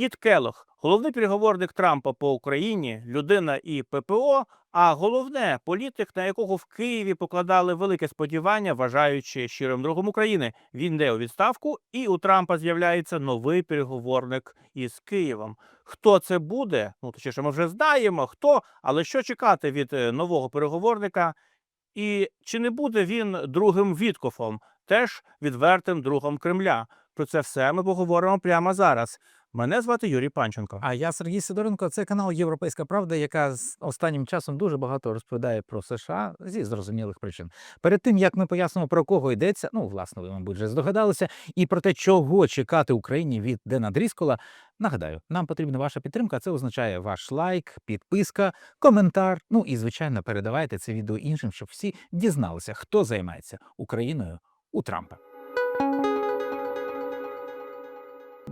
Кіт Келох, головний переговорник Трампа по Україні, людина і ППО, а головне політик, на якого в Києві покладали велике сподівання, вважаючи щирим другом України. Він йде у відставку, і у Трампа з'являється новий переговорник із Києвом. Хто це буде? Ну точніше, ми вже знаємо хто, але що чекати від е, нового переговорника? І чи не буде він другим Віткофом, теж відвертим другом Кремля? Про це все ми поговоримо прямо зараз. Мене звати Юрій Панченко. А я Сергій Сидоренко. Це канал Європейська Правда, яка з останнім часом дуже багато розповідає про США зі зрозумілих причин. Перед тим як ми пояснимо про кого йдеться, ну власне, ви мабуть вже здогадалися, і про те, чого чекати Україні від Дена Дріскола. Нагадаю, нам потрібна ваша підтримка. Це означає ваш лайк, підписка, коментар. Ну і звичайно, передавайте це відео іншим, щоб всі дізналися, хто займається Україною у Трампа.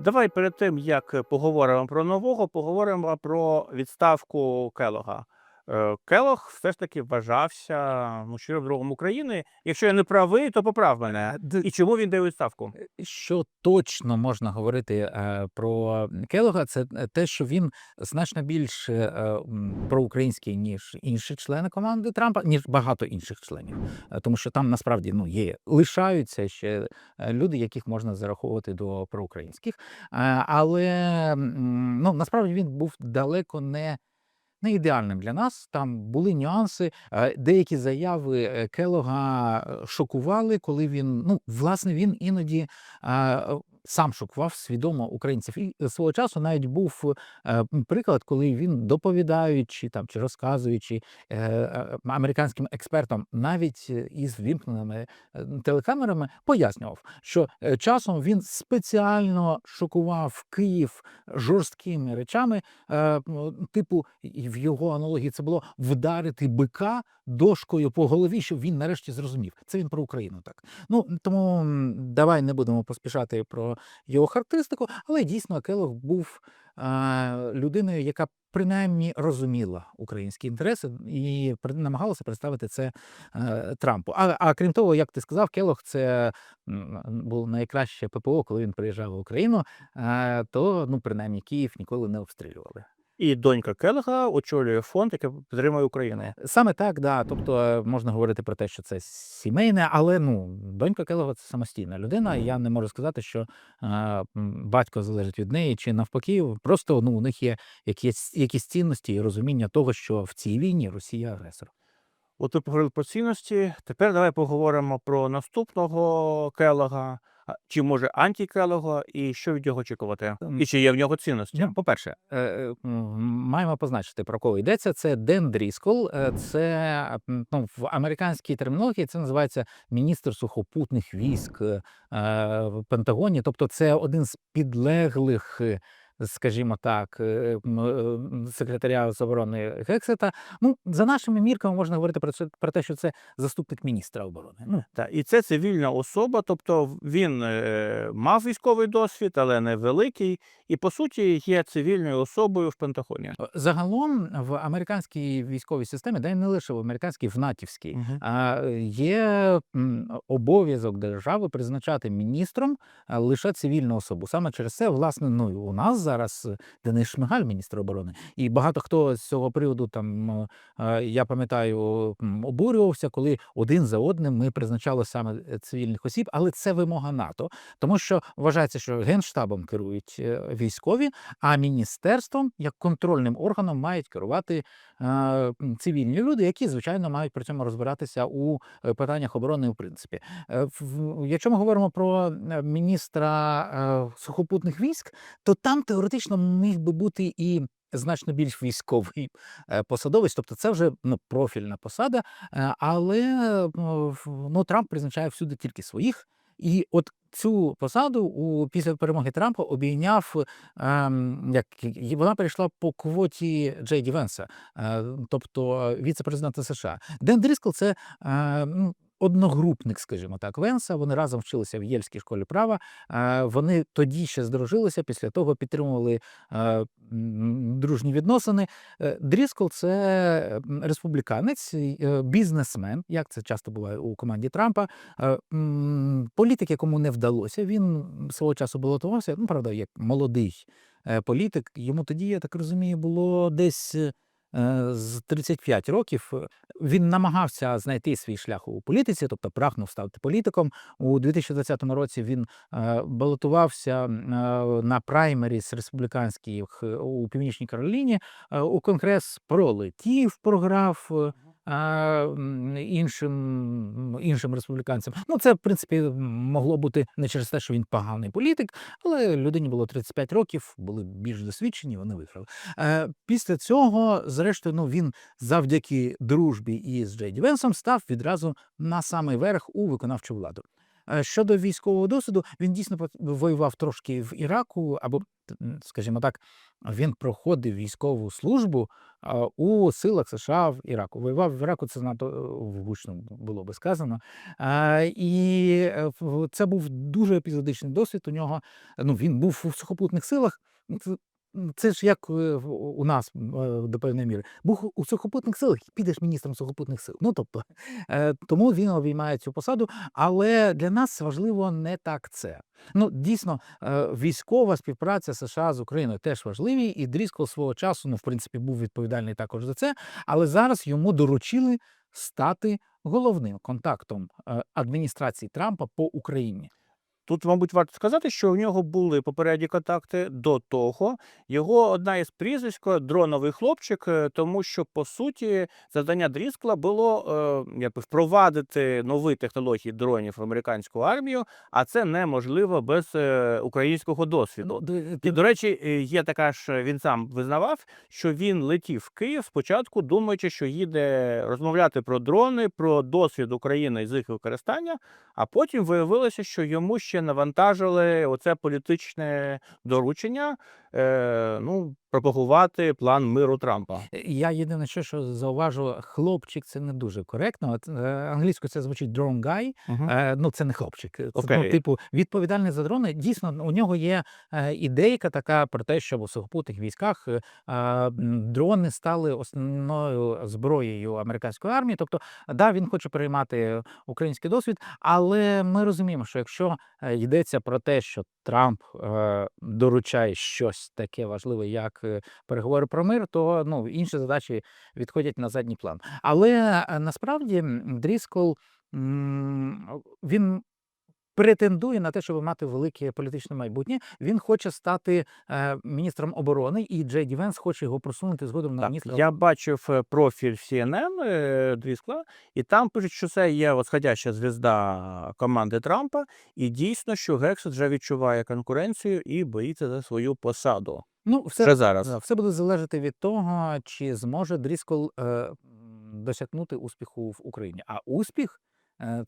Давай перед тим, як поговоримо про нового, поговоримо про відставку Келога. Е, Келог все ж таки вважався ну, другом України. Якщо я не правий, то поправ мене. І чому він дає відставку? Що точно можна говорити е, про Келога, це е, те, що він значно більш е, проукраїнський, ніж інші члени команди Трампа, ніж багато інших членів. Е, Тому що там насправді ну, є, лишаються ще е, люди, яких можна зараховувати до проукраїнських. Е, Але ну, насправді він був далеко не. Не ідеальним для нас. Там були нюанси. Е, Деякі заяви е, Келога е, шокували, коли він ну власне він іноді сам шокував свідомо українців. І е, свого часу навіть був е, приклад, коли він доповідаючи там чи розказуючи е, американським експертам, навіть із вімкненими телекамерами, пояснював, що часом він спеціально шокував Київ жорсткими речами, типу, в його аналогії це було вдарити бика дошкою по голові, щоб він нарешті зрозумів. Це він про Україну так. Ну тому давай не будемо поспішати про його характеристику, але дійсно Келог був е, людиною, яка принаймні розуміла українські інтереси і намагалася представити це е, Трампу. А, а крім того, як ти сказав, Келог це було найкраще ППО, коли він приїжджав в Україну, е, то ну принаймні Київ ніколи не обстрілювали. І донька Келога очолює фонд, який підтримує Україну. Саме так, да. Тобто е, можна говорити про те, що це сімейне, але ну донька Келога це самостійна людина. і Я не можу сказати, що е, батько залежить від неї, чи навпаки, просто ну у них є якісь, якісь цінності і розуміння того, що в цій війні Росія агресор. От ви поговорили про цінності. Тепер давай поговоримо про наступного Келога, а, чи може антікрелого, і що від нього очікувати, і чи є в нього цінності. Ну, по-перше, е, е, маємо позначити про кого йдеться. Це Ден Дріскол. Е, Це ну, в американській термінології це називається міністр сухопутних військ в Пентагоні. Тобто, це один з підлеглих. Скажімо так, е, секретаря з оборони Гексета. Ну, за нашими мірками можна говорити про це про те, що це заступник міністра оборони. Ну, Так, і це цивільна особа, тобто він е, мав військовий досвід, але не великий, і по суті є цивільною особою в Пентагоні. Е, Загалом в американській військовій системі, й не лише в американській, в натівській, Мгм. а, є обов'язок держави призначати міністром лише цивільну особу. Саме через це, власне, ну у нас зараз е, Денис Шмигаль, міністр оборони, і багато хто з цього приводу там е, я пам'ятаю, обурювався, коли один за одним ми призначали саме е, цивільних осіб, але це вимога НАТО, тому що вважається, що генштабом керують військові, а міністерством як контрольним органом мають керувати цивільні люди, які звичайно мають при цьому розбиратися у питаннях оборони. В принципі, якщо ми говоримо про міністра сухопутних військ, то там теоретично міг би бути і. Значно більш військовий е, посадовець, тобто це вже ну, профільна посада, е, але е, ну, Трамп призначає всюди тільки своїх. І от цю посаду у після перемоги Трампа обійняв ем, як вона перейшла по квоті Джей Ді Венса, е, тобто віце-президента США. Ден Дріскл це е, ну, одногрупник, скажімо так, Венса. Вони разом вчилися в Єльській школі права. Е, вони тоді ще здружилися, після того підтримували е, дружні відносини. Е, Дріскл це республіканець, бізнесмен, як це часто буває у команді Трампа. Політик, якому не вдалося, він свого часу балотувався, ну правда, як молодий політик. Йому тоді, я так розумію, було десь з 35 років. Е, Він намагався знайти свій шлях у політиці, тобто прагнув стати політиком. У 2020 році він е, балотувався на праймері з республіканських е, у Північній Кароліні. Е, У конгрес пролетів, програв. Іншим, іншим республіканцям. Ну, це, в принципі, могло бути не через те, що він поганий політик, але людині було 35 років, були більш досвідчені, вони виграли. Е, після цього, зрештою, ну, він завдяки дружбі із Джейді Венсом став відразу на самий верх у виконавчу владу. Е, Щодо військового досвіду, він дійсно воював трошки в Іраку, або, скажімо так, він проходив військову службу у силах США в Іраку. Воював в Іраку, це надто е, гучно було би сказано. І е, це був дуже епізодичний досвід. У нього ну, він був у сухопутних силах. Це, ж як е, у нас е, до певної міри. Був у сухопутних силах, підеш міністром сухопутних сил. Ну тобто, е, тому він обіймає цю посаду. Але для нас важливо не так це. Ну, дійсно, військова співпраця США з Україною теж важливі, і Дріскол свого часу, ну, в принципі, був відповідальний також за це. Але зараз йому доручили стати головним контактом адміністрації Трампа по Україні. Тут, мабуть, варто сказати, що у нього були попередні контакти до того. Його одна із прізвисько дроновий хлопчик, е, тому що по суті завдання Дріскла було е, якби впровадити нові технології дронів в американську армію, а це неможливо без е, українського досвіду. Ну, І, до речі, є така ж він сам визнавав, що він летів в Київ спочатку, думаючи, що їде розмовляти про дрони, про досвід України з їх використання. А потім виявилося, що йому ще навантажили оце політичне доручення е, ну, пропагувати план миру Трампа. Я єдине, що, що зауважу, хлопчик це не дуже коректно. От, е, англійською це звучить drone guy, Е, ну, це не хлопчик. Це, ну, типу, відповідальний за дрони. Дійсно, у нього є е, ідейка така про те, щоб у сухопутних військах е, м, дрони стали основною зброєю американської армії. Тобто, да, він хоче переймати український досвід, але ми розуміємо, що якщо е, йдеться про те, що Трамп е, доручає щось таке важливе, як е, переговори про мир, то ну, інші задачі відходять на задній план. Але е, насправді Дріскол він претендує на те, щоб мати велике політичне майбутнє. Він хоче стати е, міністром оборони, і Джей Ді Венс хоче його просунути згодом на міністра. я бачив е, профіль CNN е, Дріскла, і там пишуть, що це є восходяща звізда команди Трампа, і дійсно, що Гекс вже відчуває конкуренцію і боїться за свою посаду. Ну, все, Вже зараз. Все буде залежати від того, чи зможе Дріскол е, досягнути успіху в Україні. А успіх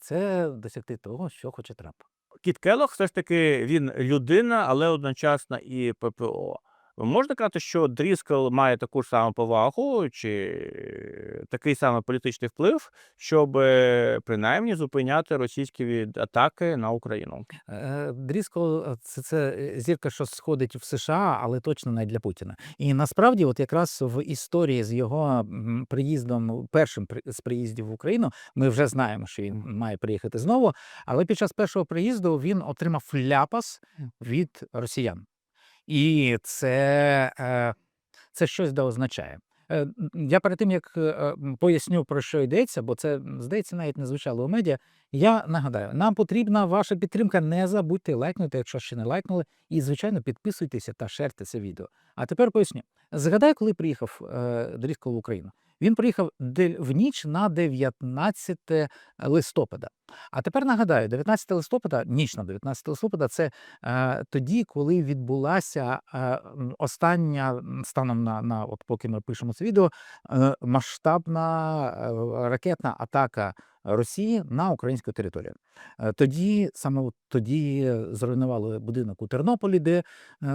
це досягти того, що хоче Трамп. Кіт Келлог все ж таки він людина, але одночасно і ППО. Можна казати, що Дріскл має таку ж саму повагу чи такий самий політичний вплив, щоб е, принаймні зупиняти російські від- атаки на Україну. Е, Дріскол е, це, це зірка, що сходить в США, але точно не для Путіна. І насправді, от якраз в історії з його приїздом, першим з приїздів в Україну, ми вже знаємо, що він має приїхати знову. Але під час першого приїзду він отримав ляпас від росіян. І це, е, це щось да означає. Е, Я перед тим як е, поясню про що йдеться, бо це здається навіть не звучало у медіа. Я нагадаю, нам потрібна ваша підтримка. Не забудьте лайкнути, якщо ще не лайкнули, і звичайно підписуйтеся та шерте це відео. А тепер поясню. Згадай, коли приїхав Дріскол в Україну. Він приїхав в ніч на 19 листопада. А тепер нагадаю, 19 листопада, ніч на 19 листопада, це е, тоді, коли відбулася е, остання станом на, на от поки ми пишемо це відео, е, масштабна е, ракетна атака Росії на українську територію. Е, Тоді саме тоді зруйнували будинок у Тернополі, де е,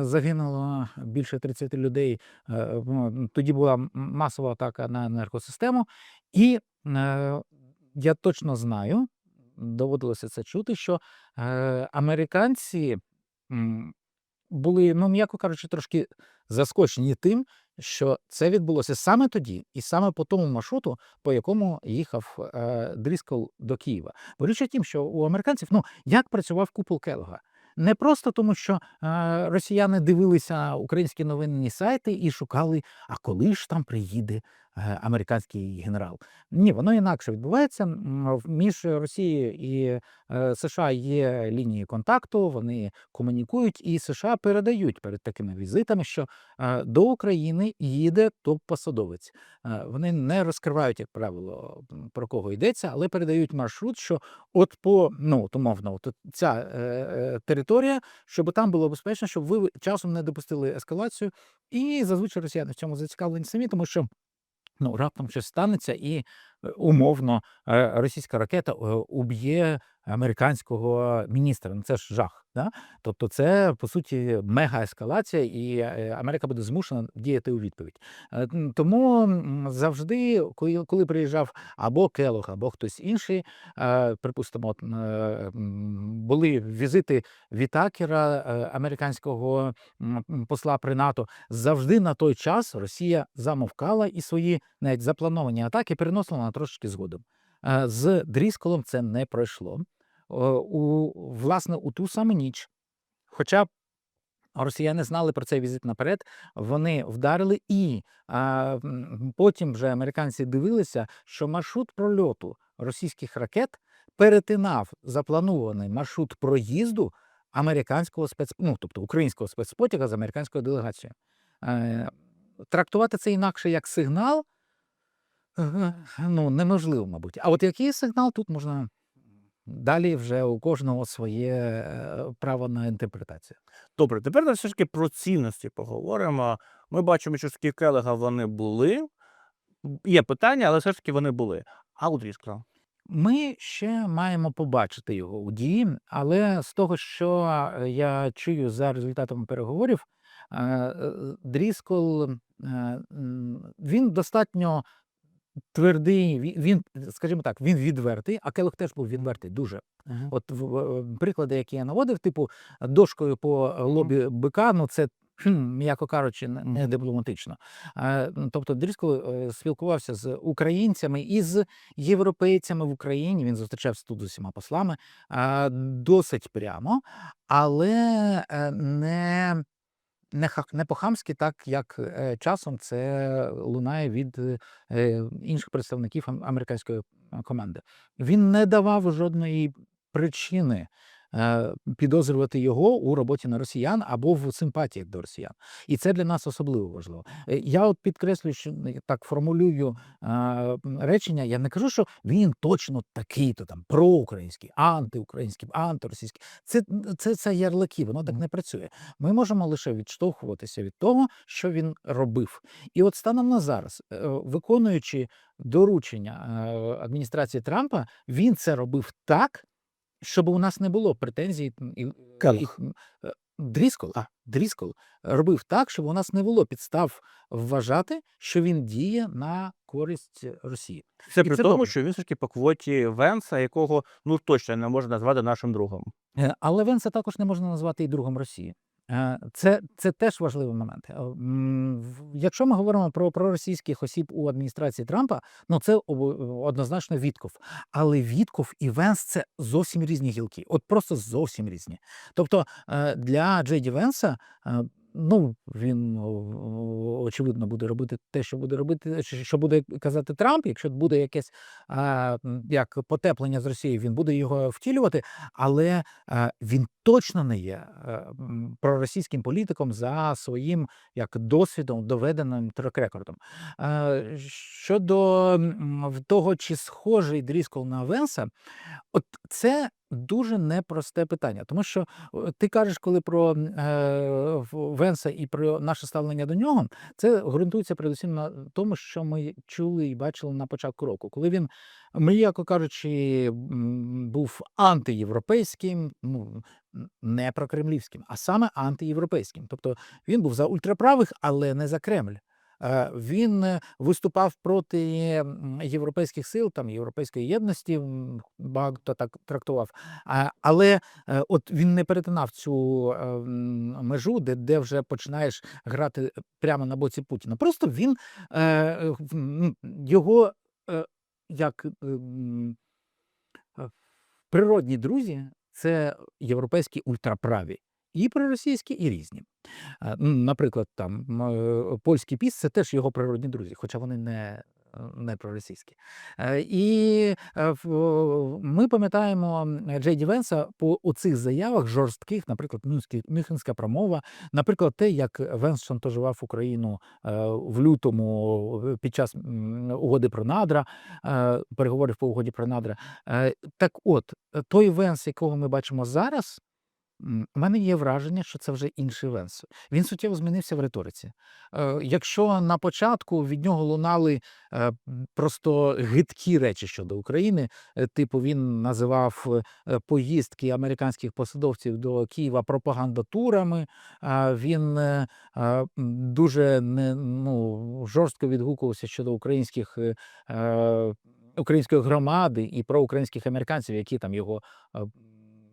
загинуло більше 30 людей. Е, ну, Тоді була масова атака на енергосистему, і е, я точно знаю, доводилося це чути, що е, американці були, ну м'яко кажучи, трошки заскочені тим, що це відбулося саме тоді, і саме по тому маршруту, по якому їхав е, Дріскол до Києва. Бо річ у тім, що у американців, ну як працював купол Келога? не просто тому, що е, росіяни дивилися українські новинні сайти і шукали, а коли ж там приїде американський генерал. Ні, воно інакше відбувається. Між Росією і е, США є лінії контакту, вони комунікують, і США передають перед такими візитами, що е, до України їде топ-посадовець. Е, Вони не розкривають, як правило, про кого йдеться, але передають маршрут, що от по ну умовно, от ця е, е, територія, щоб там було безпечно, щоб ви часом не допустили ескалацію. І зазвичай росіяни в цьому зацікавлені самі, тому що ну раптом щось станеться, і е, умовно е, російська ракета е, уб'є американського міністра. Ну це ж жах. Да? Тобто, це по суті мегаескалація, і е, Америка буде змушена діяти у відповідь. Е, Тому завжди, коли, коли приїжджав або Келог, або хтось інший, е, припустимо, були візити Вітакера, американського посла при НАТО, завжди на той час Росія замовкала і свої навіть заплановані атаки переносила на трошки згодом. З Дрісколом це не пройшло. О, У, власне, у ту саму ніч. Хоча росіяни знали про цей візит наперед, вони вдарили, і а, потім вже американці дивилися, що маршрут прольоту російських ракет перетинав запланований маршрут проїзду американського спец... ну, тобто українського спецпотяга з американською делегацією. Е, трактувати це інакше як сигнал, е, ну, неможливо, мабуть. А от який сигнал тут можна далі вже у кожного своє е, право на інтерпретацію. Добре, тепер все ж таки про цінності поговоримо. Ми бачимо, що з Келега вони були. Є питання, але все ж таки вони були. А у Дріскла? Ми ще маємо побачити його у дії, але з того, що е, я чую за результатами переговорів, е, Дріскол він достатньо твердий. Він, скажімо так, він відвертий, а Келох теж був відвертий дуже. От в- в- приклади, які я наводив, типу дошкою по лобі бика, ну це. М'яко кажучи, не- дипломатично. Тобто Дріскол е, спілкувався з українцями і з європейцями в Україні. Він зустрічався тут з усіма послами досить прямо, але е, не, не, ха- не по-хамськи, так як е, часом це лунає від е, інших представників американської е, команди. Він не давав жодної причини. Е, Підозрювати його у роботі на росіян або в симпатіях до росіян, і це для нас особливо важливо. Е, Я от підкреслюю, що так формулюю е, речення. Я не кажу, що він точно такий, то там проукраїнський, антиукраїнський, антиросійський. Це, це, це ярлики, воно так не працює. Ми можемо лише відштовхуватися від того, що він робив. І от станом на зараз, виконуючи доручення адміністрації Трампа, він це робив так, щоб у нас не було претензій. І, і, е, Дріскол, а, Дріскол робив так, щоб у нас не було підстав вважати, що він діє на користь Росії. Це І при це тому, добре. що він все ж таки по квоті Венса, якого ну точно не можна назвати нашим другом. Е, Але Венса також не можна назвати і другом Росії. Е, Це, це теж важливий момент. Е, Якщо ми говоримо про проросійських осіб у адміністрації Трампа, ну це однозначно Вітков. Але Вітков і Венс це зовсім різні гілки, от просто зовсім різні. Тобто е, для Джейді Венса. Ну, він очевидно буде робити те, що буде робити, що- буде казати Трамп. Якщо буде якесь як потеплення з Росією, він буде його втілювати, але е, він точно не є е, проросійським політиком за своїм як досвідом, доведеним трек-рекордом. Е, Щодо того, чи схожий Дріскол на Венса, от це дуже непросте питання, тому що ти кажеш, коли про е, Венса і про наше ставлення до нього, це ґрунтується передусім на тому, що ми чули і бачили на початку року, коли він, м'яко кажучи, був антиєвропейським, ну не не прокремлівським, а саме антиєвропейським. Тобто він був за ультраправих, але не за Кремль. Е, Він е, виступав проти європейських сил, там європейської єдності, багато так трактував. Але е, от він не перетинав цю межу, де, де вже починаєш грати прямо на боці Путіна. Просто він його як природні друзі. це європейські ультраправі. І проросійські, і різні. Наприклад, там е, польський піс це теж його природні друзі, хоча вони не, не проросійські. Е, І е, ми пам'ятаємо Джей Ді Венса по оцих заявах жорстких, наприклад, Мюнхенська промова, наприклад, те, як Венс шантажував Україну в лютому під час угоди про надра, переговорів по угоді про надра. Так от, той Венс, якого ми бачимо зараз, У мене є враження, що це вже інший Венс. Він суттєво змінився в риториці. Е, Якщо на початку від нього лунали е, просто гидкі речі щодо України, е, типу він називав поїздки американських посадовців до Києва пропагандатурами, він дуже не, ну, жорстко відгукувався щодо українських. Української громади і про українських американців, які там його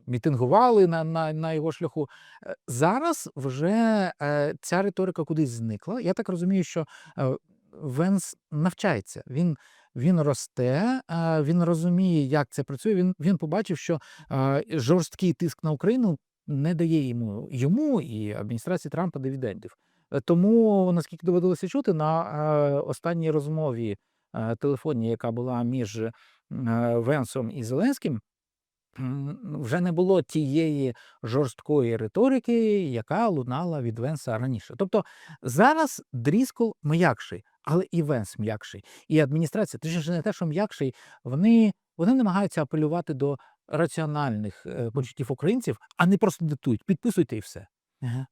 мітингували на, на, на його шляху. Е, Зараз вже е, ця риторика кудись зникла. Я так розумію, що е, Венс навчається. Він, він росте, він розуміє, як це працює. Він, він побачив, що жорсткий тиск на Україну не дає йому йому і адміністрації Трампа дивідендів. Тому, наскільки доводилося чути, на останній розмові телефонній, яка була між Венсом і Зеленським, вже не було тієї жорсткої риторики, яка лунала від Венса раніше. Тобто зараз Дріскол м'якший, але і Венс м'якший. І адміністрація, точніше не те, що м'якший, вони, вони намагаються апелювати до раціональних е, почуттів українців, а не просто диктують, підписуйте і все.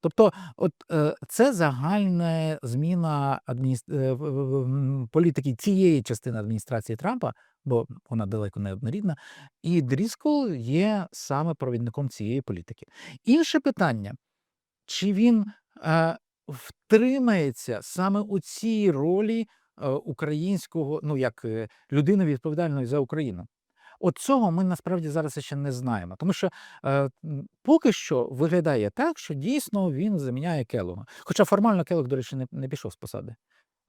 Тобто, от е, це загальна зміна адмініс... е, політики цієї частини адміністрації Трампа, бо вона далеко не однорідна, і Дріскол є саме провідником цієї політики. Інше питання: чи він е, втримається саме у цій ролі е, українського, ну як е, людини відповідальної за Україну? От цього ми насправді зараз ще не знаємо, тому що е, поки що виглядає так, що дійсно він заміняє Келога. Хоча формально Келог, до речі, не, не пішов з посади.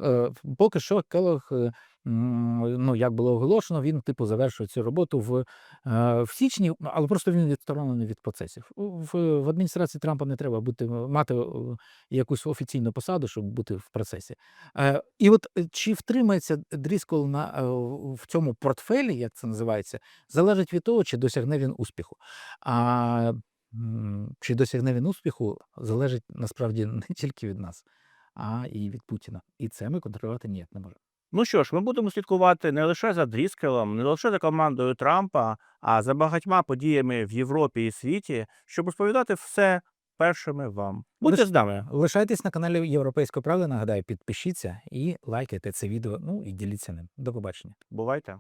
Е, поки що Келог, е, ну як було оголошено, він типу завершує цю роботу в, е, в січні, але просто він відсторонений від процесів. В, в адміністрації Трампа не треба бути мати якусь офіційну посаду, щоб бути в процесі. І от чи втримається Дріскол на в цьому портфелі, як це називається, залежить від того, чи досягне він успіху. А чи досягне він успіху, залежить насправді не тільки від нас, а і від Путіна. І це ми контролювати ніяк не можемо. Ну що ж, ми будемо слідкувати не лише за Дріскелом, не лише за командою Трампа, а за багатьма подіями в Європі і світі, щоб розповідати все першими вам. Будьте Лиш- з нами. Лишайтесь на каналі Європейської правди. Нагадаю, підпишіться і лайкайте це відео. Ну і діліться ним. До побачення. Бувайте.